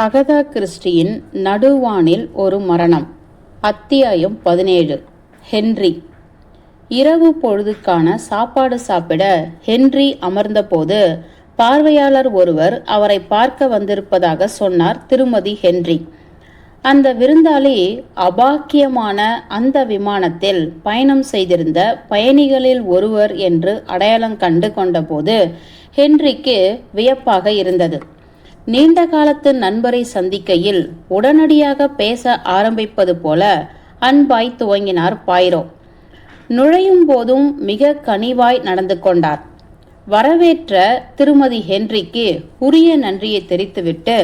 Agatha கிறிஸ்டியின் நடுவானில் ஒரு மரணம். அத்தியாயம் பதினேழு. ஹென்றி. இரவு பொழுதுக்கான சாப்பாடு சாப்பிட ஹென்றி அமர்ந்தபோது பார்வையாளர் ஒருவர் அவரை பார்க்க வந்திருப்பதாக சொன்னார் திருமதி ஹென்றி. அந்த விருந்தாளி அபாக்கியமான அந்த விமானத்தில் பயணம் செய்திருந்த பயணிகளில் ஒருவர் என்று அடையாளம் கண்டு கொண்டபோது ஹென்றிக்கு வியப்பாக இருந்தது. நீண்ட காலத்து நண்பரை சந்திக்கையில் உடனடியாக பேச ஆரம்பிப்பது போல அன்பாய் துவங்கினார் பாய்ரோ. நுழையும் போதும் மிக கனிவாய் நடந்து கொண்டார். வரவேற்ற திருமதி ஹென்றிக்கு உரிய நன்றியை தெரித்துவிட்டு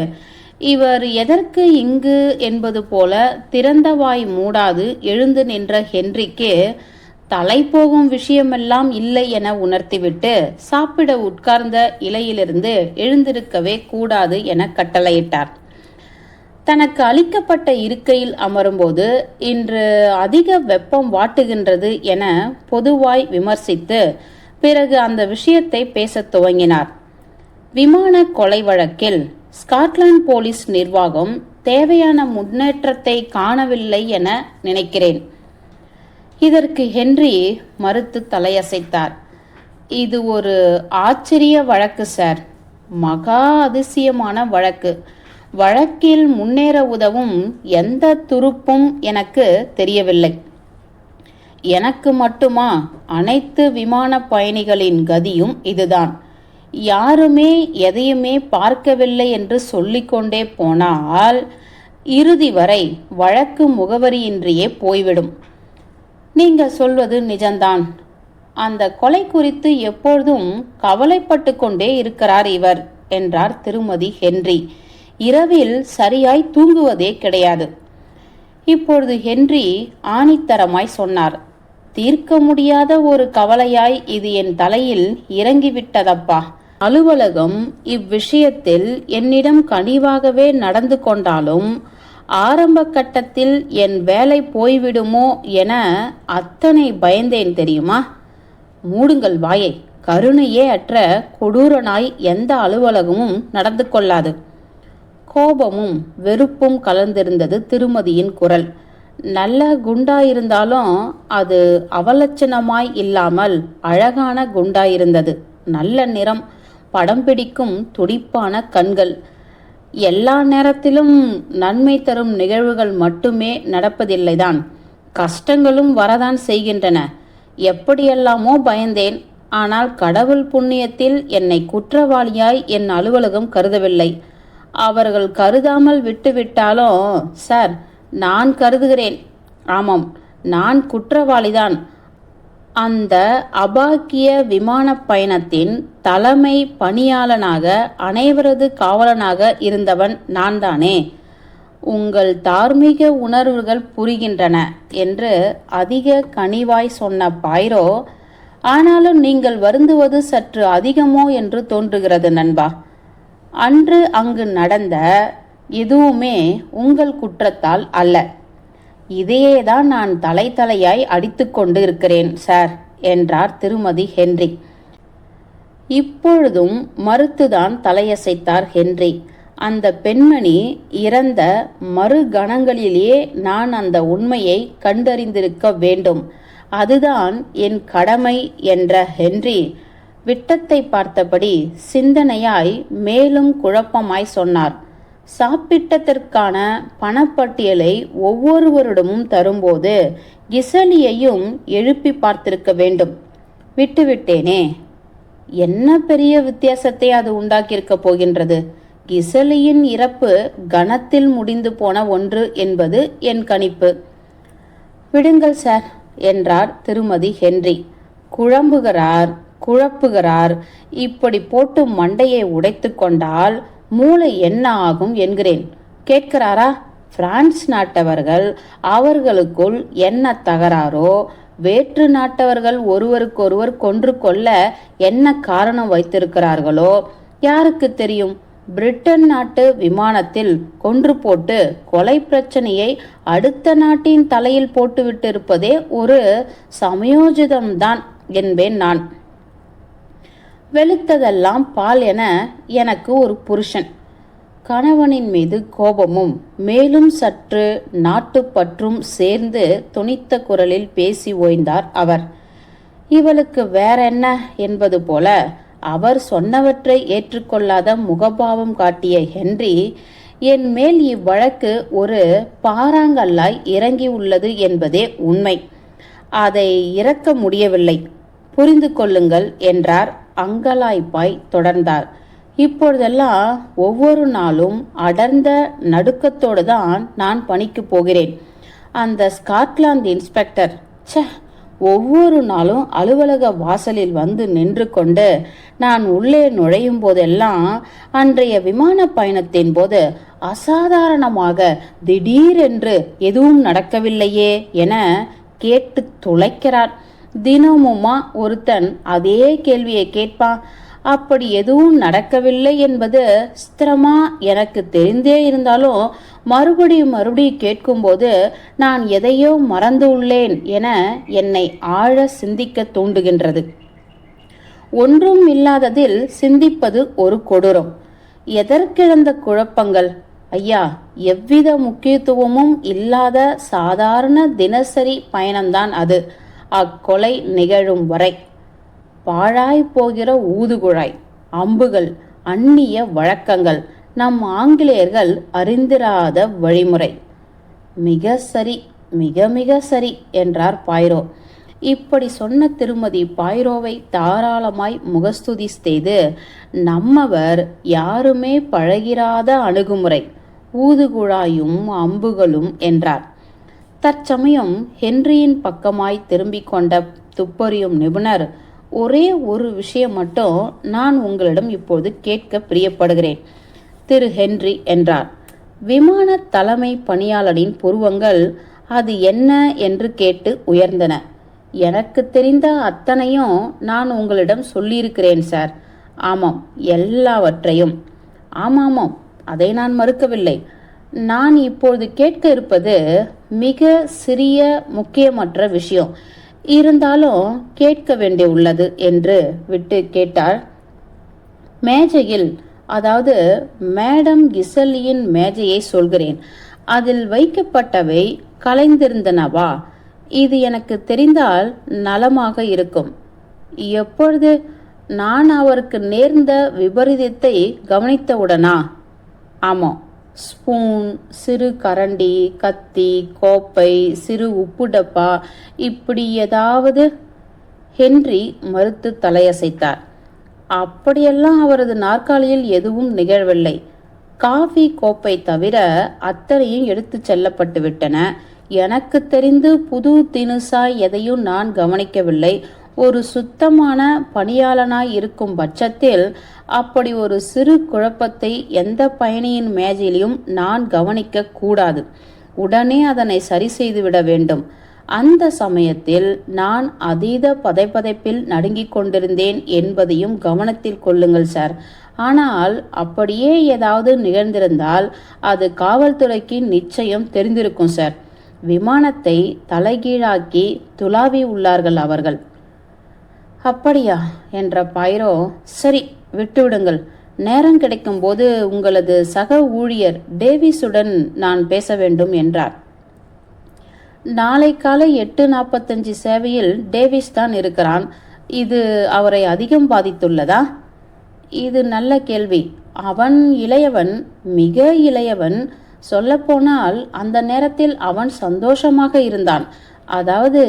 இவர் எதற்கு இங்கு? என்பது போல திறந்த வாய் மூடாது எழுந்து நின்ற ஹென்றிக்கு தலை போகும் விஷயமெல்லாம் இல்லை என உணர்த்திவிட்டு சாப்பிட உட்கார்ந்த இலையிலிருந்து எழுந்திருக்கவே கூடாது என கட்டளையிட்டார். தனக்கு அளிக்கப்பட்ட இருக்கையில் அமரும்போது இன்று அதிக வெப்பம் வாட்டுகின்றது என பொதுவாய் விமர்சித்து பிறகு அந்த விஷயத்தை பேசத் துவங்கினார். விமான கொலை வழக்கில் ஸ்காட்லாந்து போலீஸ் நிர்வாகம் தேவையான முன்னேற்றத்தை காணவில்லை என நினைக்கிறேன். இதற்கு ஹென்றி மறுத்து தலையசைத்தார். இது ஒரு ஆச்சரிய வழக்கு சார். மகா அதிசயமான வழக்கு. வழக்கில் முன்னேற உதவும் எந்த துருப்பும் எனக்கு தெரியவில்லை. எனக்கு மட்டுமா? அனைத்து விமான பயணிகளின் கதியும் இதுதான். யாருமே எதையுமே பார்க்கவில்லை என்று சொல்லிக்கொண்டே போனால் இறுதி வரை வழக்கு முகவரியின்றியே போய்விடும். நீங்கள் சொல்வது நிஜம்தான். அந்த கொலை குறித்து எப்பொழுதும் கவலைப்பட்டு கொண்டே இருக்கிறார் இவர் என்றார் திருமதி ஹென்றி. இரவில் சரியாய் தூங்குவதே கிடையாது. இப்பொழுது ஹென்றி ஆணித்தரமாய் சொன்னார் தீர்க்க முடியாத ஒரு கவலையாய் இது என் தலையில் இறங்கிவிட்டதப்பா. அலுவலகம் இவ்விஷயத்தில் என்னிடம் கனிவாகவே நடந்து கொண்டாலும் ஆரம்ப கட்டத்தில் என் வேலை போய்விடுமோ என அத்தனை பயந்தேன் தெரியுமா? மூடுங்கள் வாயை கருணையே அற்ற கொடூரனாய் எந்த அலுவலகமும் நடந்து கொள்ளாது. கோபமும் வெறுப்பும் கலந்திருந்தது திருமதியின் குரல். நல்ல குண்டாயிருந்தாலும் அது அவலட்சணமாய் இல்லாமல் அழகான குண்டாயிருந்தது. நல்ல நிறம் படம் பிடிக்கும் துடிப்பான கண்கள் எல்லா நேரத்திலும் நன்மை தரும் நிகழ்வுகள் மட்டுமே நடப்பதில்லைதான். கஷ்டங்களும் வரதான் செய்கின்றன. எப்படியெல்லாமோ பயந்தேன். ஆனால் கடவுள் புண்ணியத்தில் என்னை குற்றவாளியாய் என் அலுவலகம் கருதவில்லை. அவர்கள் கருதாமல் விட்டுவிட்டாலும் சார் நான் கருதுகிறேன். ஆமாம் நான் குற்றவாளிதான். அந்த அபாக்கிய விமான பயணத்தின் தலைமை பணியாளனாக அனைவரது காவலனாக இருந்தவன் நான் தானே உங்கள் தார்மீக உணர்வுகள் புரிகின்றன என்று அதிக கனிவாய் சொன்ன பாய்ரோ ஆனாலும் நீங்கள் வருந்துவது சற்று அதிகமோ என்று தோன்றுகிறது நண்பா. அன்று அங்கு நடந்த எதுவுமே உங்கள் குற்றத்தால் அல்ல. இதையே தான் நான் தலை தலையாய் அடித்துக்கொண்டு இருக்கிறேன் சார் என்றார் திருமதி ஹென்றி. இப்பொழுதும் மறுத்துதான் தலையசைத்தார் ஹென்றி. அந்த பெண்மணி இறந்த மறு கணங்களிலேயே நான் அந்த உண்மையை கண்டறிந்திருக்க வேண்டும். அதுதான் என் கடமை என்ற ஹென்றி விட்டத்தை பார்த்தபடி சிந்தனையாய் மேலும் குழப்பமாய் சொன்னார். சாப்பிட்டதற்கான பணப்பட்டியலை ஒவ்வொருவரிடமும் தரும்போது கிசலியையும் எழுப்பி பார்த்திருக்க வேண்டும். விட்டுவிட்டேனே. என்ன பெரிய வித்தியாசத்தை அது உண்டாக்கியிருக்க போகின்றது? கிசலியின் இறப்பு கணத்தில் முடிந்து போன ஒன்று என்பது என் கணிப்பு. விடுங்கள் சார் என்றார் திருமதி ஹென்றி. குழம்புகிறார் குழப்புகிறார். இப்படி போட்டு மண்டையை உடைத்து கொண்டால் மூளை என்ன ஆகும் என்கிறேன். கேட்கிறாரா? பிரான்ஸ் நாட்டவர்கள் அவர்களுக்குள் என்ன தகராறோ? வேற்று நாட்டவர்கள் ஒருவருக்கொருவர் கொன்று கொள்ள என்ன காரணம் வைத்திருக்கிறார்களோ? யாருக்கு தெரியும்? பிரிட்டன் நாட்டு விமானத்தில் கொன்று போட்டு கொலை பிரச்சனையை அடுத்த நாட்டின் தலையில் போட்டுவிட்டிருப்பதே ஒரு சமயோஜிதம்தான் என்பேன் நான். வெளுத்ததெல்லாம் பால் என எனக்கு ஒரு புருஷன். கணவனின் மீது கோபமும் மேலும் சற்று நாட்டுப்பற்றும் சேர்ந்து துணித்த குரலில் பேசி ஓய்ந்தார் அவர். இவளுக்கு வேற என்ன என்பது போல அவர் சொன்னவற்றை ஏற்றுக்கொள்ளாத முகபாவம் காட்டிய ஹென்றி என் மேல் இவ்வழக்கு ஒரு பாறாங்கல்லாய் இறங்கி உள்ளது என்பதே உண்மை. அதை இறக்க முடியவில்லை. புரிந்து கொள்ளுங்கள் என்றார் அங்கலாய்ப்பாய் தொடர்ந்தார். இப்பொழுதெல்லாம் ஒவ்வொரு நாளும் அடர்ந்த நடுக்கத்தோடு தான் நான் பணிக்கு போகிறேன். அந்த ஸ்காட்லாந்து இன்ஸ்பெக்டர் ச்சே ஒவ்வொரு நாளும் அலுவலக வாசலில் வந்து நின்று கொண்டு நான் உள்ளே நுழையும் போதெல்லாம் அன்றைய விமான பயணத்தின் போது அசாதாரணமாக திடீரென்று எதுவும் நடக்கவில்லையே என கேட்டு துளைக்கிறார். தினமுமா ஒருத்தன் அதே கேள்வியை கேட்பான் அப்படி எதுவும் நடக்கவில்லை என்பது ஸ்திரமா எனக்கு தெரிந்தே இருந்தாலும் மறுபடியும் மறுபடியும் கேட்கும்போது நான் எதையோ மறந்து உள்ளேன் என என்னை ஆழ சிந்திக்க தூண்டுகின்றது. ஒன்றும் இல்லாததில் சிந்திப்பது ஒரு கொடூரம். எதற்கிழந்த குழப்பங்கள்? ஐயா எவ்வித முக்கியத்துவமும் இல்லாத சாதாரண தினசரி பயணம்தான் அது. அக்கொலை நிகழும் வரை. பாழாய் போகிற ஊதுகுழாய் அம்புகள் அந்நிய வழக்கங்கள் நம் ஆங்கிலேயர்கள் அறிந்திராத வழிமுறை. மிக சரி மிக மிக சரி என்றார் பாய்ரோ. இப்படி சொன்ன திருமதி பாய்ரோவை தாராளமாய் முகஸ்துதி செய்து நம்மவர் யாருமே பழகிராத அணுகுமுறை ஊதுகுழாயும் அம்புகளும் என்றார். தற்சமயம் ஹென்ரியின் பக்கமாய் திரும்பிக் கொண்ட துப்பறியும் நிபுணர் ஒரே ஒரு விஷயம் மட்டும் நான் உங்களிடம் இப்போது கேட்க பிரியப்படுகிறேன் திரு ஹென்றி என்றார். விமான தலைமை பணியாளரின் புருவங்கள் அது என்ன என்று கேட்டு உயர்ந்தன. எனக்கு தெரிந்த அத்தனையும் நான் உங்களிடம் சொல்லியிருக்கிறேன் சார். ஆமாம் எல்லாவற்றையும். ஆமாமாம் அதை நான் மறுக்கவில்லை. நான் இப்பொழுது கேட்க இருப்பது மிக சிறிய முக்கியமற்ற விஷயம். இருந்தாலும் கேட்க வேண்டிய உள்ளது என்று விட்டு கேட்டார் மேஜையில் அதாவது மேடம் கிசல்லியின் மேஜையை சொல்கிறேன். அதில் வைக்கப்பட்டவை கலைந்திருந்தனவா? இது எனக்கு தெரிந்தால் நலமாக இருக்கும். எப்பொழுது நான் அவருக்கு நேர்ந்த விபரீதத்தை கவனித்தவுடனா? ஆமாம் ஸ்பூன் சிறு கரண்டி கத்தி கோப்பை சிறு உப்பு டப்பா இப்படி ஏதாவது ஹென்றி மறுத்து தலையசைத்தார். அப்படியெல்லாம் அவரது நாற்காலியில் எதுவும் நிகழவில்லை. காஃபி கோப்பை தவிர அத்தனையும் எடுத்துச் செல்லப்பட்டு விட்டன எனக்கு தெரிந்து புது தினுசாய் எதையும் நான் கவனிக்கவில்லை. ஒரு சுத்தமான பணியாளனாய் இருக்கும் பட்சத்தில் அப்படி ஒரு சிறு குழப்பத்தை எந்த பயணியின் மேஜையிலும் நான் கவனிக்க கூடாது. உடனே அதனை சரி செய்துவிட வேண்டும். அந்த சமயத்தில் நான் அதீத பதைப்பதைப்பில் நடுங்கிக் கொண்டிருந்தேன் என்பதையும் கவனத்தில் கொள்ளுங்கள் சார். ஆனால் அப்படியே ஏதாவது நிகழ்ந்திருந்தால் அது காவல்துறைக்கு நிச்சயம் தெரிந்திருக்கும் சார். விமானத்தை தலைகீழாக்கி துளாவி உள்ளார்கள் அவர்கள். அப்படியா? என்ற பைரோ சரி விட்டுவிடுங்கள். நேரம் கிடைக்கும்போது உங்களது சக ஊழியர் டேவிஸுடன் நான் பேச வேண்டும் என்றார். நாளை காலை எட்டு நாற்பத்தஞ்சு சேவையில் டேவிஸ் தான் இருக்கிறான். இது அவரை அதிகம் பாதித்துள்ளதா? இது நல்ல கேள்வி. அவன் இளையவன் மிக இளையவன். சொல்லப்போனால் அந்த நேரத்தில் அவன் சந்தோஷமாக இருந்தான். அதாவது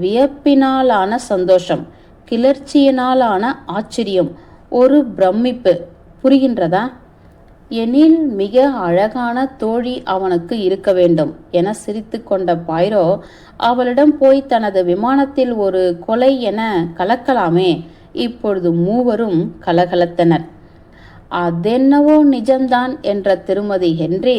வியப்பினாலான சந்தோஷம். கிளர்ச்சியினாலான ஆச்சரியம் ஒரு பிரமிப்பு. புரிகின்றதா? எனில் மிக அழகான தோழி அவனுக்கு இருக்க வேண்டும் என சிரித்து கொண்ட பாய்ரோ அவளிடம் போய் தனது விமானத்தில் ஒரு கொலை என கலக்கலாமே இப்பொழுது மூவரும் கலகலத்தனர். அதென்னவோ நிஜம்தான் என்ற திருமதி ஹென்றி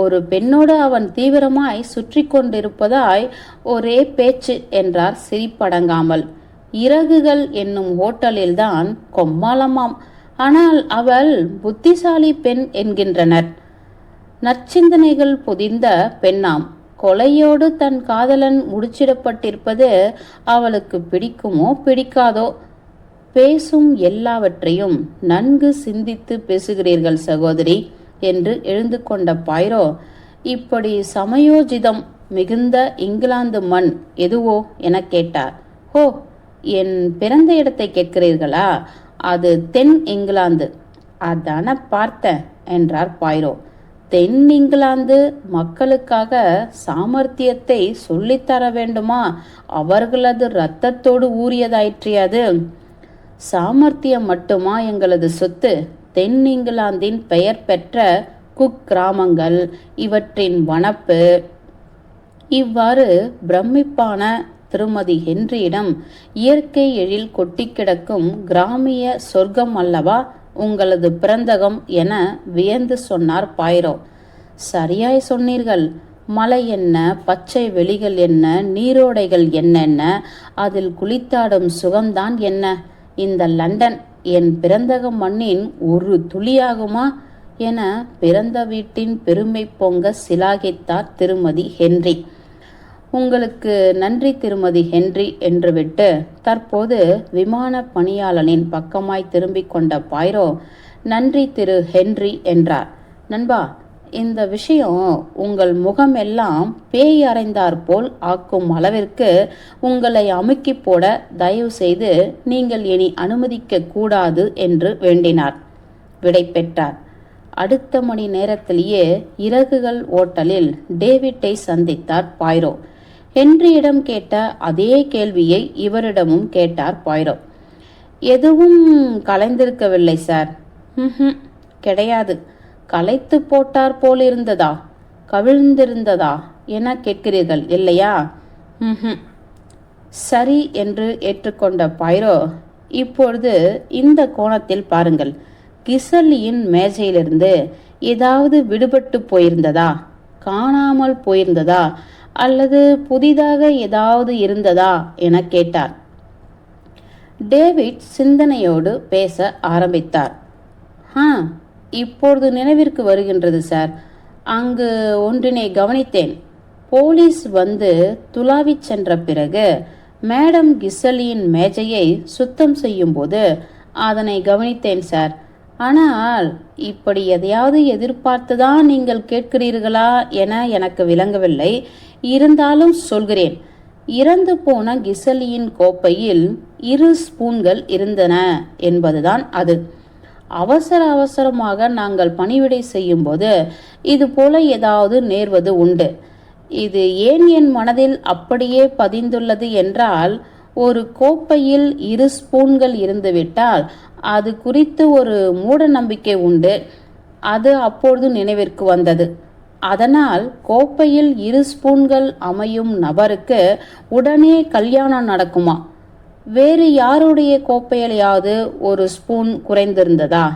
ஒரு பெண்ணோடு அவன் தீவிரமாய் சுற்றி கொண்டிருப்பதாய் ஒரே பேச்சு என்றார் சிரிப்படங்காமல். இறகுகள் என்னும் ஹோட்டலில்தான் கொம்மாளமாம். ஆனால் அவள் புத்திசாலி பெண் என்கின்றனர். நற்சிந்தனைகள் புதிந்த பெண்ணாம். கொலையோடு தன் காதலன் முடிச்சிடப்பட்டிருப்பது அவளுக்கு பிடிக்குமோ பிடிக்காதோ? பேசும் எல்லாவற்றையும் நன்கு சிந்தித்து பேசுகிறீர்கள் சகோதரி என்று எழுந்து கொண்ட பாய்ரோ இப்படி சமயோஜிதம் மிகுந்த இங்கிலாந்து மண் எதுவோ எனக் கேட்டார். ஓ என் பிறந்த இடத்தை கேட்கிறீர்களா? அது தென் இங்கிலாந்து. அதான பார்த்தேன் என்றார் பாய்ரோ. தென் இங்கிலாந்து மக்களுக்காக சாமர்த்தியத்தை சொல்லித்தர வேண்டுமா? அவர்களது இரத்தத்தோடு ஊறியதாயிற்றியது சாமர்த்தியம் மட்டுமா எங்களது சொத்து? தென் இங்கிலாந்தின் பெயர் பெற்ற குக் கிராமங்கள் இவற்றின் வனப்பு. இவ்வாறு பிரமிப்பான திருமதி ஹென்ரியிடம் இயற்கை எழில் கொட்டி கிடக்கும் கிராமிய சொர்க்கம் அல்லவா? உங்களது பிறந்தகம் என வியந்து சொன்னார் பாயிரோ. சரியாய் சொன்னீர்கள். மலை என்ன? பச்சை வெளிகள் என்ன? நீரோடைகள் என்னென்ன? அதில் குளித்தாடும் சுகம்தான் என்ன? இந்த லண்டன் என் பிறந்தக மண்ணின் ஒரு துளியாகுமா என பிறந்த வீட்டின் பெருமை பொங்க சிலாகித்தார் திருமதி ஹென்றி உங்களுக்கு நன்றி திருமதி ஹென்றி என்று விட்டு தற்போது விமான பணியாளனின் பக்கமாய் திரும்பிக் கொண்ட பாய்ரோ நன்றி திரு ஹென்றி என்றார். நண்பா இந்த விஷயம் உங்கள் முகமெல்லாம் பேய் அறைந்தார் போல் ஆக்கும் அளவிற்கு உங்களை அமுக்கி போட தயவு செய்து நீங்கள் இனி அனுமதிக்க கூடாது என்று வேண்டினார். விடை பெற்றார். அடுத்த மணி நேரத்திலேயே இறகுகள் ஓட்டலில் டேவிட்டை சந்தித்தார் பாய்ரோ. ஹென்ரியிடம் கேட்ட அதே கேள்வியை இவரிடமும் கேட்டார் பாய்ரோ. எதுவும் கலைந்திருக்கவில்லை சார். ம்ஹும் கிடையாது. கலைத்து போட்டார் போல் இருந்ததா கவிழ்ந்திருந்ததா? என கேட்கிறீர்கள் இல்லையா? ம்ஹும் சரி என்று ஏற்றுக்கொண்ட பைரோ இப்பொழுது இந்த கோணத்தில் பாருங்கள். கிசல்லியின் மேஜையிலிருந்து ஏதாவது விடுபட்டு போயிருந்ததா? காணாமல் போயிருந்ததா? அல்லது புதிதாக ஏதாவது இருந்ததா என கேட்டார். டேவிட் சிந்தனையோடு பேச ஆரம்பித்தார். ஆ இப்பொழுது நினைவிற்கு வருகின்றது சார். அங்கு ஒன்றினை கவனித்தேன். போலீஸ் வந்து துளாவிச் சென்ற பிறகு மேடம் கிசலியின் மேஜையை சுத்தம் செய்யும்போது அதனை கவனித்தேன் சார். ஆனால் இப்படி எதையாவது எதிர்பார்த்து தான் நீங்கள் கேட்கிறீர்களா என எனக்கு விளங்கவில்லை. இருந்தாலும் சொல்கிறேன். இறந்து போன கிசலியின் கோப்பையில் இரு ஸ்பூன்கள் இருந்தன என்பதுதான் அது. அவசர அவசரமாக நாங்கள் பணிவிடை செய்யும்போது இது போல ஏதாவது நேர்வது உண்டு. இது ஏன் என் மனதில் அப்படியே பதிந்துள்ளது என்றால் ஒரு கோப்பையில் இரு ஸ்பூன்கள் இருந்துவிட்டால் அது குறித்து ஒரு மூட நம்பிக்கை உண்டு. அது அப்பொழுது நினைவிற்கு வந்தது. அதனால் கோப்பையில் இரு ஸ்பூன்கள் அமையும் நபருக்கு உடனே கல்யாணம் நடக்குமா? வேறு யாருடைய கோப்பையிலையாவது ஒரு ஸ்பூன் குறைந்திருந்ததா?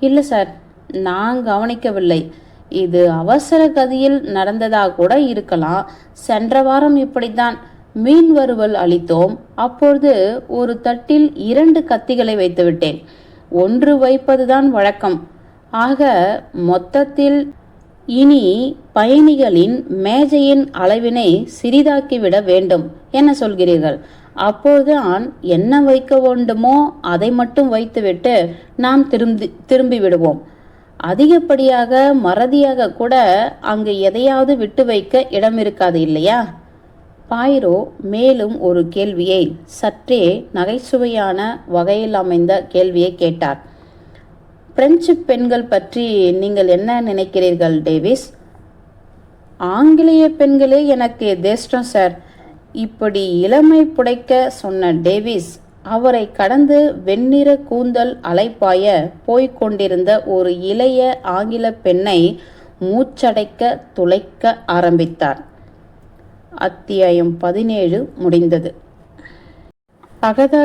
இல்லை சார் நான் கவனிக்கவில்லை. இது அவசர கதியில் நடந்ததாக கூட இருக்கலாம். சென்ற வாரம் இப்படித்தான். மீன் வறுவல் அளித்தோம். அப்பொழுது ஒரு தட்டில் இரண்டு கத்திகளை வைத்துவிட்டேன். ஒன்று வைப்பதுதான் வழக்கம். ஆக மொத்தத்தில் இனி பயணிகளின் மேஜையின் அளவினை சிறிதாக்கிவிட வேண்டும் என சொல்கிறீர்கள். அப்போதுதான் என்ன வைக்க வேண்டுமோ அதை மட்டும் வைத்துவிட்டு நாம் திரும்பி திரும்பி விடுவோம் அதிகப்படியாக மறதியாக கூட அங்கு எதையாவது விட்டு வைக்க இடம் இருக்காது இல்லையா? பாயிரோ மேலும் ஒரு கேள்வியை சற்றே நகைச்சுவையான வகையில் அமைந்த கேள்வியை கேட்டார். பிரெஞ்சு பெண்கள் பற்றி நீங்கள் என்ன நினைக்கிறீர்கள் டேவிஸ்? ஆங்கிலேய பெண்களே எனக்கு தேஷ்டம் சார். இப்படி இளமை புடைக்க சொன்ன டேவிஸ் அவரை கடந்து வெண்ணிற கூந்தல் அலைப்பாய போய்க் கொண்டிருந்த ஒரு இளைய ஆங்கில பெண்ணை மூச்சடைக்க துளைக்க ஆரம்பித்தார். அத்தியாயம் பதினேழு முடிந்தது. அகதா